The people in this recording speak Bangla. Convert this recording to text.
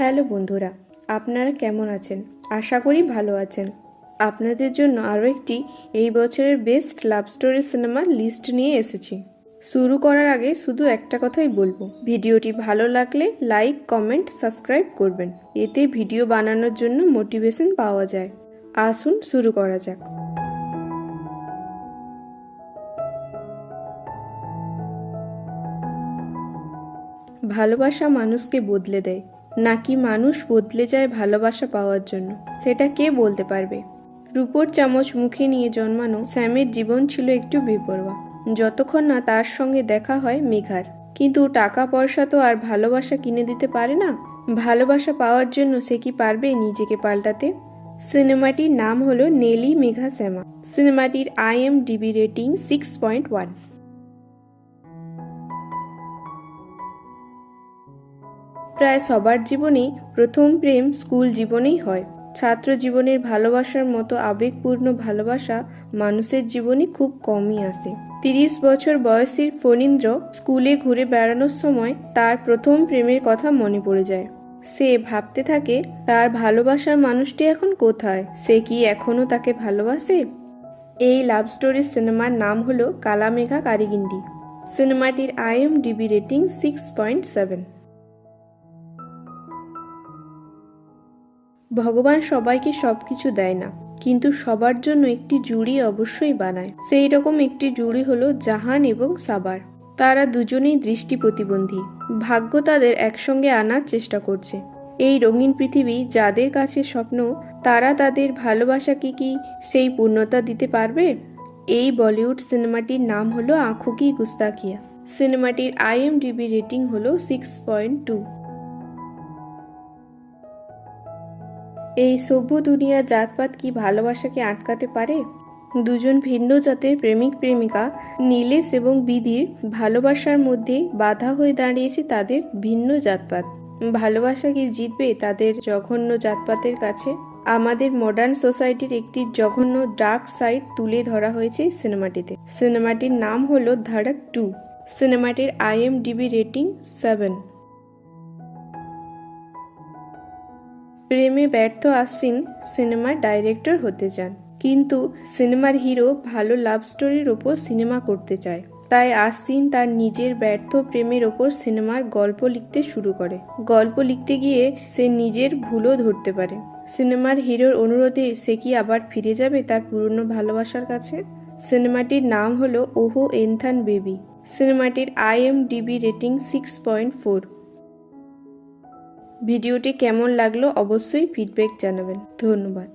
হ্যালো বন্ধুরা, আপনারা কেমন আছেন? আশা করি ভালো আছেন। আপনাদের জন্য আরও একটি এই বছরের বেস্ট লাভ স্টোরি সিনেমার লিস্ট নিয়ে এসেছি। শুরু করার আগে শুধু একটা কথাই বলব। ভিডিওটি ভালো লাগলে লাইক, কমেন্ট, সাবস্ক্রাইব করবেন। এতে ভিডিও বানানোর জন্য মোটিভেশন পাওয়া যায়। আসুন শুরু করা যাক। ভালোবাসা মানুষকে বদলে দেয়। নাকি মানুষ বদলে যায় ভালোবাসা পাওয়ার জন্য? সেটা কে বলতে পারবে? রূপোর চামচ মুখে নিয়ে জন্মানো স্যামের জীবন ছিল একটু বেপরোয়া যতক্ষণ না তার সঙ্গে দেখা হয় মেঘার। কিন্তু টাকা পয়সা তো আর ভালোবাসা কিনে দিতে পারে না? ভালোবাসা পাওয়ার জন্য সে কি পারবে নিজেকে পাল্টাতে? সিনেমাটির নাম হলো নেলি মেঘা শ্যামা। সিনেমাটির IMDb rating six point one. প্রায় সবার জীবনেই প্রথম প্রেম স্কুল জীবনেই হয়। ছাত্র জীবনের ভালোবাসার মতো আবেগপূর্ণ ভালোবাসা মানুষের জীবনে খুব কমই আসে। তিরিশ বছর বয়সীর ফণীন্দ্র স্কুলে ঘুরে বেড়ানোর সময় তার প্রথম প্রেমের কথা মনে পড়ে যায়। সে ভাবতে থাকে, তার ভালোবাসার মানুষটি এখন কোথায়? সে কি এখনও তাকে ভালোবাসে? এই লাভ স্টোরি সিনেমার নাম হলো কালামেঘা কারিগিন্ডি। সিনেমাটির IMDb rating six point seven. ভগবান সবাইকে সবকিছু দেয় না, কিন্তু সবার জন্য একটি জুড়ি অবশ্যই বানায়। সেই রকম একটি জুড়ি হলো জাহান এবং সাবার। তারা দুজনেই দৃষ্টি প্রতিবন্ধী। ভাগ্য তাদের একসঙ্গে আনার চেষ্টা করছে। এই রঙিন পৃথিবী যাদের কাছে স্বপ্ন, তারা তাদের ভালোবাসাকে কি সেই পূর্ণতা দিতে পারবে? এই বলিউড সিনেমাটির নাম হলো আঁখো কি গুস্তাখিয়া। সিনেমাটির আইএমডিবি রেটিং হলো সিক্স পয়েন্ট টু। এই সভ্য দুনিয়া জাতপাত কি ভালোবাসাকে আটকাতে পারে? দুজন ভিন্ন জাতের প্রেমিক প্রেমিকা, নীলেশ এবং বিধির ভালোবাসার মধ্যে বাধা হয়ে দাঁড়িয়েছে তাদের ভিন্ন জাতপাত। ভালোবাসা কি জিতবে তাদের জঘন্য জাতপাতের কাছে? আমাদের মডার্ন সোসাইটির একটি জঘন্য ডার্ক সাইড তুলে ধরা হয়েছে সিনেমাটিতে। সিনেমাটির নাম হলো ধারক টু। সিনেমাটির আইএমডিবি রেটিং সেভেন প্রেমে ব্যর্থ আসিন সিনেমার ডাইরেক্টর হতে চান। কিন্তু সিনেমার হিরো ভালো লাভ স্টোরির ওপর সিনেমা করতে চায়। তাই আসিন তার নিজের ব্যর্থ প্রেমের ওপর সিনেমার গল্প লিখতে শুরু করে। গল্প লিখতে গিয়ে সে নিজের ভুলও ধরতে পারে। সিনেমার হিরোর অনুরোধে সে কি আবার ফিরে যাবে তার পুরনো ভালোবাসার কাছে? সিনেমাটির নাম হলো ওহো এনথান বেবি। সিনেমাটির IMDb rating six point four. ভিডিওটি কেমন লাগল অবশ্যই ফিডব্যাক জানাবেন। ধন্যবাদ।